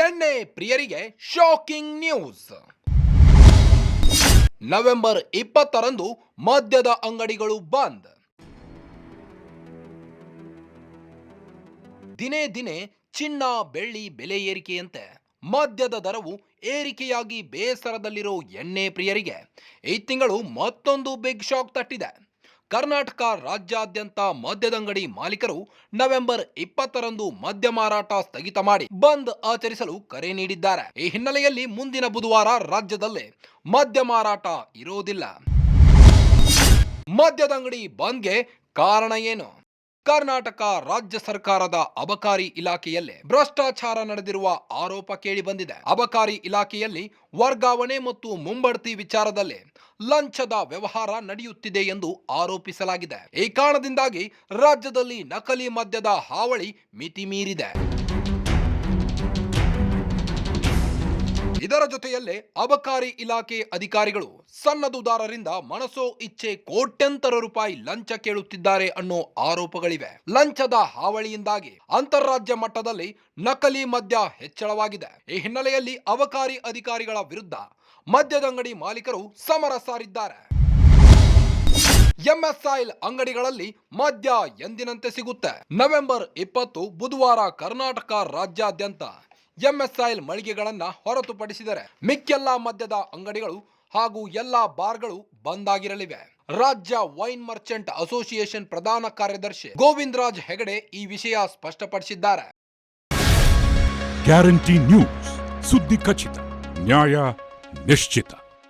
ಎಣ್ಣೆ ಪ್ರಿಯರಿಗೆ shocking news November ಇಪ್ಪತ್ತರಂದು ಮದ್ಯದ ಅಂಗಡಿಗಳು ಬಂದ್. ದಿನೇ ದಿನೇ ಚಿನ್ನ, ಬೆಳ್ಳಿ ಬೆಲೆ ಏರಿಕೆಯಂತೆ ಮದ್ಯದ ದರವು ಏರಿಕೆಯಾಗಿ ಬೇಸರದಲ್ಲಿರೋ ಎಣ್ಣೆ ಪ್ರಿಯರಿಗೆ, ಈ ತಿಂಗಳು ಮತ್ತೊಂದು ಬಿಗ್ ಶಾಕ್ ತಟ್ಟಿದೆ. ಕರ್ನಾಟಕ ರಾಜ್ಯಾದ್ಯಂತ ಮದ್ಯದಂಗಡಿ ಮಾಲೀಕರು ನವೆಂಬರ್ ಇಪ್ಪತ್ತರಂದು ಮದ್ಯ ಮಾರಾಟ ಸ್ಥಗಿತ ಮಾಡಿ ಬಂದ್ ಆಚರಿಸಲು ಕರೆ ನೀಡಿದ್ದಾರೆ. ಈ ಹಿನ್ನೆಲೆಯಲ್ಲಿ ಮುಂದಿನ ಬುಧವಾರ ರಾಜ್ಯದಲ್ಲೇ ಮದ್ಯ ಮಾರಾಟ ಇರೋದಿಲ್ಲ. ಮದ್ಯದಂಗಡಿ ಬಂದ್ಗೆ ಕಾರಣ ಏನು? ಕರ್ನಾಟಕ ರಾಜ್ಯ ಸರ್ಕಾರದ ಅಬಕಾರಿ ಇಲಾಖೆಯಲ್ಲೇ ಭ್ರಷ್ಟಾಚಾರ ನಡೆದಿರುವ ಆರೋಪ ಕೇಳಿ ಬಂದಿದೆ ಅಬಕಾರಿ ಇಲಾಖೆಯಲ್ಲಿ ವರ್ಗಾವಣೆ ಮತ್ತು ಮುಂಬಡ್ತಿ ವಿಚಾರದಲ್ಲಿ ಲಂಚದ ವ್ಯವಹಾರ ನಡೆಯುತ್ತಿದೆ ಎಂದು ಆರೋಪಿಸಲಾಗಿದೆ. ಈ ಕಾರಣದಿಂದಾಗಿ ರಾಜ್ಯದಲ್ಲಿ ನಕಲಿ ಮದ್ಯದ ಹಾವಳಿ ಮಿತಿ ಮೀರಿದೆ ಇದರ ಜೊತೆಯಲ್ಲೇ ಅಬಕಾರಿ ಇಲಾಖೆ ಅಧಿಕಾರಿಗಳು ಸನ್ನದುದಾರರಿಂದ ಮನಸೋ ಇಚ್ಛೆ ಕೋಟ್ಯಂತರ ರೂಪಾಯಿ ಲಂಚ ಕೇಳುತ್ತಿದ್ದಾರೆ ಅನ್ನೋ ಆರೋಪಗಳಿವೆ. ಲಂಚದ ಹಾವಳಿಯಿಂದಾಗಿ ಅಂತಾರಾಜ್ಯ ಮಟ್ಟದಲ್ಲಿ ನಕಲಿ ಮದ್ಯ ಹೆಚ್ಚಳವಾಗಿದೆ. ಈ ಹಿನ್ನೆಲೆಯಲ್ಲಿ ಅಬಕಾರಿ ಅಧಿಕಾರಿಗಳ ವಿರುದ್ಧ ಮದ್ಯದಂಗಡಿ ಮಾಲೀಕರು ಸಮರ ಸಾರಿದ್ದಾರೆ. ಎಂಎಸ್ಐಲ್ ಅಂಗಡಿಗಳಲ್ಲಿ ಮದ್ಯ ಎಂದಿನಂತೆ ಸಿಗುತ್ತೆ. ನವೆಂಬರ್ ಇಪ್ಪತ್ತು ಬುಧವಾರ ಕರ್ನಾಟಕ ರಾಜ್ಯಾದ್ಯಂತ ಎಂಎಸ್ಐಲ್ ಮಳಿಗೆಗಳನ್ನು ಹೊರತುಪಡಿಸಿದರೆ ಮಿಕ್ಕೆಲ್ಲ ಮದ್ಯದ ಅಂಗಡಿಗಳು ಹಾಗೂ ಎಲ್ಲ ಬಾರ್ಗಳು ಬಂದ್ ಆಗಿರಲಿವೆ. ರಾಜ್ಯ ವೈನ್ ಮರ್ಚೆಂಟ್ ಅಸೋಸಿಯೇಷನ್ ಪ್ರಧಾನ ಕಾರ್ಯದರ್ಶಿ ಗೋವಿಂದರಾಜ್ ಹೆಗಡೆ ಈ ವಿಷಯ ಸ್ಪಷ್ಟಪಡಿಸಿದ್ದಾರೆ. ಗ್ಯಾರಂಟಿ ನ್ಯೂಸ್ ಸುದ್ದಿ ಖಚಿತ, ನ್ಯಾಯ ನಿಶ್ಚಿತ.